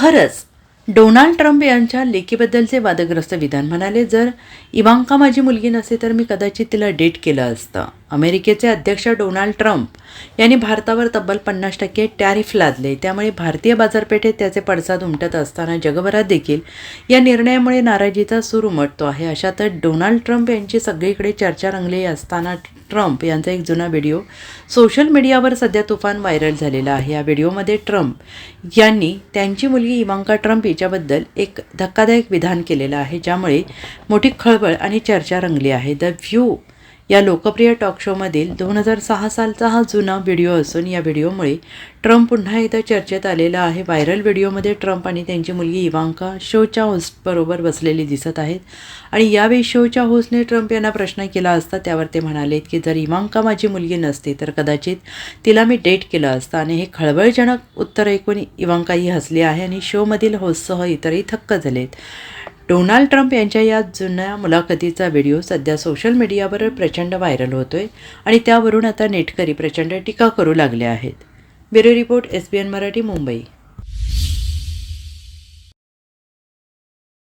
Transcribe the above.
खरंच Donald Trump यांच्या लेकीबद्दलचे वादग्रस्त विधान म्हणाले जर इवांका माझी मुलगी नसते तर मी कदाचित तिला डेट केलं असतं. अमेरिकेचे अध्यक्ष डोनाल्ड ट्रम्प यांनी भारतावर तब्बल पन्नास टक्के टॅरिफ लादले. त्यामुळे भारतीय बाजारपेठेत त्याचे पडसाद उमटत असताना जगभरात देखील या निर्णयामुळे नाराजीचा सूर उमटतो आहे. अशातच डोनाल्ड ट्रम्प यांची सगळीकडे चर्चा रंगली असताना ट्रम्प यांचा एक जुना व्हिडिओ. सोशल मीडियावर सध्या तुफान व्हायरल झालेला आहे. या व्हिडिओमध्ये ट्रम्प यांनी त्यांची मुलगी इवांका ट्रम्प हिच्याबद्दल एक धक्कादायक विधान केलेलं आहे ज्यामुळे मोठी खळबळ आणि चर्चा रंगली आहे. द व्ह्यू या लोकप्रिय टॉक शोमधील दोन हजार सहा सालचा हा जुना व्हिडिओ असून या व्हिडिओमुळे ट्रम्प पुन्हा एकदा चर्चेत आलेला आहे. व्हायरल व्हिडिओमध्ये ट्रम्प आणि त्यांची मुलगी इवांका शोच्या होस्टबरोबर बसलेली दिसत आहेत. आणि यावेळी शोच्या होस्टने ट्रम्प यांना प्रश्न केला असता त्यावर ते म्हणाले की जर इवांका माझी मुलगी नसती तर कदाचित तिला मी डेट केलं असतं. आणि हे खळबळजनक उत्तर ऐकून इवांकाही हसली आहे आणि शोमधील होस्टसह इतरही थक्क झालेत. डोनाल्ड ट्रम्प यांच्या या जुन्या मुलाखतीचा व्हिडिओ सध्या सोशल मीडियावर प्रचंड व्हायरल होतोय आणि त्यावरून आता नेटकरी प्रचंड टीका करू लागले आहेत. Bureau report S B N Marathi Mumbai.